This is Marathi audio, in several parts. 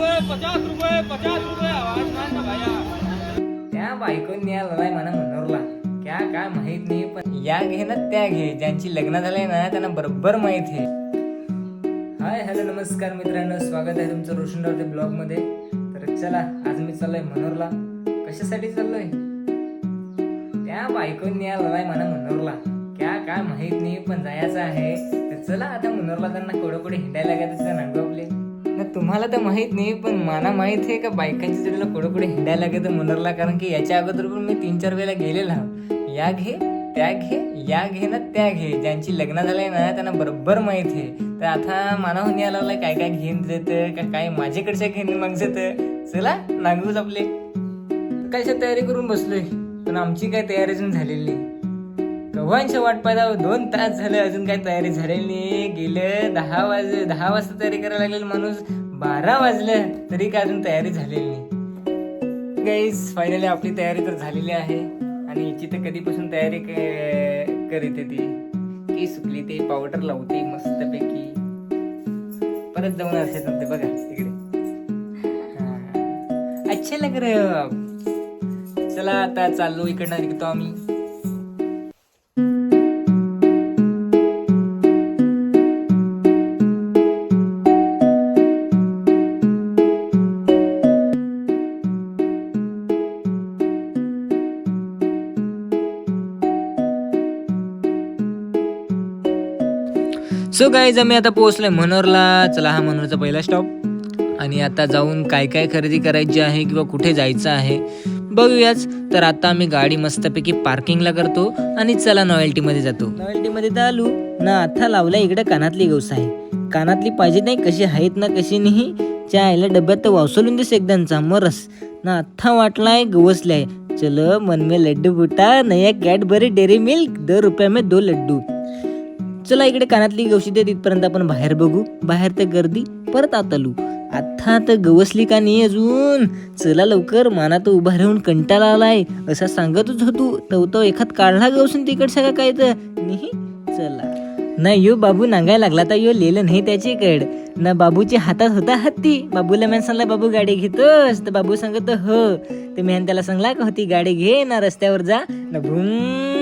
रुपये पचास रुपये पचास रुपये आवाज ना भाया. त्या बायकोनी आलाय म्हणा मनोरला क्या काय माहीत नाही पण या घे ना त्या घे. ज्यांची लग्न झालंय ना त्यांना बरोबर माहीत आहे. हाय हॅलो नमस्कार मित्रांनो. स्वागत आहे तुमचं रोशनरावच्या ब्लॉगमध्ये तर चला आज मी चाललोय मनोरला. कशासाठी चाललोय? त्या बायकोनी आलाय म्हणा मनोरला. क्या काय माहीत नाही पण जायचं आहे. तर चला आता मनोरला त्यांना कोडे कोडे हिंडायला लागत नांगू तुम्हाला तर माहीत नाही पण मला माहीत आहे का बायकांच्या जोडीला कुठे कुठे हिंडायला लागेल मनरला कारण की याच्या अगोदर पण मी तीन चार वेळेला गेलेला. या घे त्या घे या घे ना त्या घे. ज्यांची लग्न झालंय ना त्यांना बरोबर माहीत आहे. तर आता मला होऊन यायला काय काय घेऊन देत का काय माझ्याकडच्या घेऊन मागत चला नांगूच आपले. कशा तयारी करून बसलोय? पण आमची काय तयारी अजून झालेली. नाही वंश वाट पाहिजे दोन तास झाले अजून काही तयारी झालेली नाही गेलं दहा वाज दहा वाजता तयारी करायला लागेल माणूस बारा वाजले तरी काय अजून तयारी झालेली नाही. गाईस फायनली आपली तयारी तर झालेली आहे. आणि हिची तर कधीपासून तयारी क- करीत आहे ती की सुकली ते पावडर लावते मस्तपैकी. परत जाऊन असे ते बघा तिकडे अच्छा अच्छे लग रहे हो आप. चला आता चाललो इकडनं निघतो आम्ही. सो गाईज आम्ही आता पोहोचलोय मनोरला. चला हा मनोरचा पहिला स्टॉप आणि आता जाऊन काय काय खरेदी करायची आहे किंवा कुठे जायचं आहे बघूयाच. तर आता आम्ही गाडी मस्तपैकी पार्किंगला करतो आणि चला नॉयल्टीमध्ये जातो. नॉयल्टीमध्ये तर आलो. ना आता लावला इकडे कानातली गवस आहे कानातली पाहिजे नाही कशी आहेत ना कशी नाही. त्या आईला डब्यात तर वावसलून दिस एकदांचा मरस ना आत्ता वाटलाय गवसलाय. चलो मन में लड्डू बुटा नया कॅडबरी डेअरी मिल्क दर रुपया में दो लड्डू. चला इकडे कानातली गवशी दे तिथपर्यंत आपण बाहेर बघू. बाहेर तर गर्दी परत आत आलू आता तर गवसली का नाही अजून? चला लवकर माना तर उभा राहून कंटाळा आलाय. असा सांगतच होतो. तो तो एखाद काढला गवसून तिकडच्या का काय तर? नाही चला. नाही यो बाबू नांगायला लागला तर यो लिहिलं नाही त्याची कड ना बाबूच्या हातात होता हत्ती. बाबूला मॅन सांगला बाबू गाडी घेतोस? तर बाबू सांगत हो. तर मॅन त्याला सांगला का होती? गाडी घे ना रस्त्यावर जा. ना भूम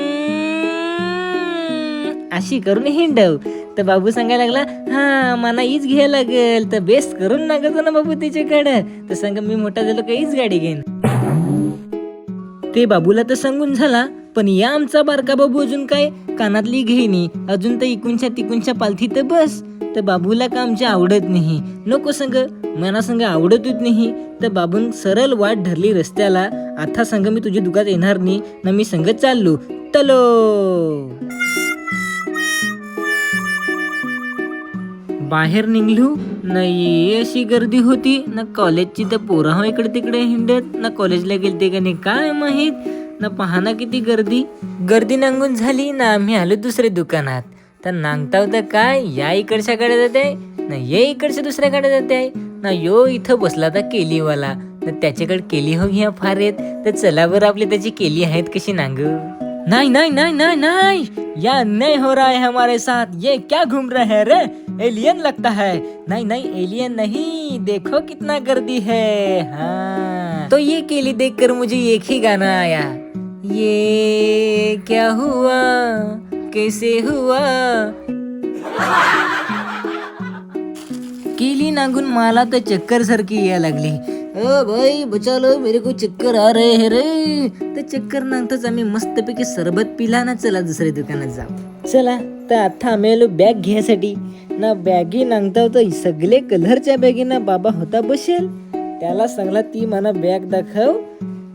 अशी करून हिंडव. तर बाबू सांगायला लागला हा मला हीच घ्यायला लागेल. तर बेस्ट करून नागतो ना बाबू तिच्याकडे. तर सांग मी मोठा झालो का हीच गाडी घेईन. ते बाबूला तर सांगून झाला पण या आमचा बारका बाबू अजून काय? कानातली घेणी अजून तर इकूनच्या तिकूनच्या पालथी तर बस. तर बाबूला का आमच्या आवडत नाही? नको संग मना संग आवडतच नाही. तर बाबून सरळ वाट धरली रस्त्याला. आता संग मी तुझ्या दुकानात येणार नाही. ना मी संग चाललो. तलो! बाहेर निघलो? नाही अशी गर्दी होती. ना कॉलेजची तर पोरं हो इकडे तिकडे हिंडत. ना कॉलेजला गेलते का नाही काय माहीत? ना पाहना किती गर्दी. गर्दी नांगून झाली ना आम्ही आलो दुसऱ्या दुकानात. तर नांगता होता काय या इकडच्या गाड्या जाते ना ये इकडच्या दुसऱ्या गाड्या जाते ना यो इथं बसला तर केलीवाला. ना त्याच्याकडे केली हो घ्या फार येत तर चला बरं आपली त्याची केली आहेत कशी नांगू? नहीं नहीं नहीं नहीं नहीं। यह नहीं हो रहा है हमारे साथ। ये क्या घूम रहे हैं रे? एलियन लगता है। नहीं नहीं एलियन नहीं। देखो कितना गर्दी है। हाँ। तो ये केली देखकर मुझे एक ही गाना आया। ये क्या हुआ? कैसे हुआ? केली नांगून मला तर चक्कर सर सारखी यायला लागली अ भाई बचा लो मेरे को चक्कर आ रहे है रे. तर चक्कर नांगताच आम्ही मस्तपैकी सरबत पिला ना चला दुसऱ्या दुकानात जाऊ. चला तर आता आम्ही आलो बॅग घ्यायसाठी. ना बॅगी नांगता होतं सगळे कलरच्या बॅगीना बाबा होता बसेल. त्याला सांगला ती मला बॅग दाखव.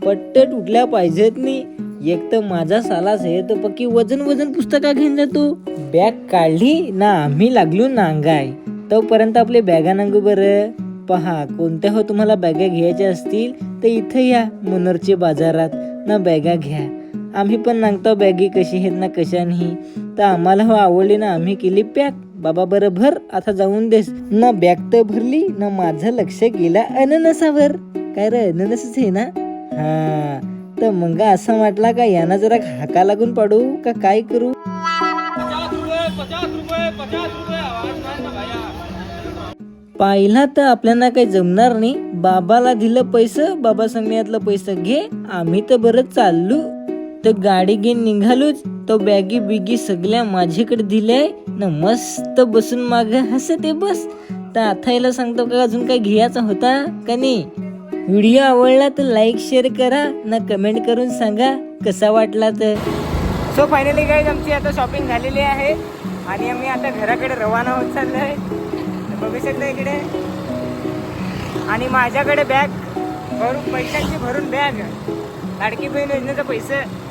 पट्ट तुटल्या पाहिजेत नाही एक तर माझा सालाच आहे तो पक्की वजन वजन पुस्तका घेऊन जातो. बॅग काढली ना आम्ही लागलो नांगाय. तोपर्यंत आपले बॅगा नांगू बरं. पहा कोणत्या हो तुम्हाला बॅगा घ्यायच्या असतील तर इथं या मनोरचे बाजारात. ना बॅगा घ्या. आम्ही पण नांगतो बॅगी कशी आहेत ना कशा नाही तर आम्हाला हो आवडली ना आम्ही केली पॅक. बाबा बरं भर आता जाऊन देस. ना बॅग तर भरली ना माझं लक्ष गेला अननसावर. काय रे अननसच आहे ना? हा. तर मग असं वाटला का यांना जरा हाका लागून पाडू का काय करू? पचास रुपये पचास रुपये पचास रुपये. आवाज नाही ना भाया पाहिला तर आपल्याला काही जमणार नाही. बाबाला दिलं पैसं बाबा सांगण्यातलं पैसं घे आम्ही तर बरं चाललो. तर गाडी घेऊन निघालोच. तो बॅगी बिगी सगळ्या माझ्याकडे दिल्याय. न मस्त बसून माग हसते बस. तर आता याला सांगतो का अजून काय घ्यायचा होता का नाही? व्हिडिओ आवडला तर लाईक शेअर करा. ना कमेंट करून सांगा कसा वाटला तर. सो फायनली गाईज आमची आता शॉपिंग झालेली आहे. आणि आम्ही आता घराकडे रवाना होत चाललो आहे बघू शकता इकडे. आणि माझ्याकडे बॅग भरून पैशांची भरून बॅग. लाडकी बहीण योजनेचं पैसे.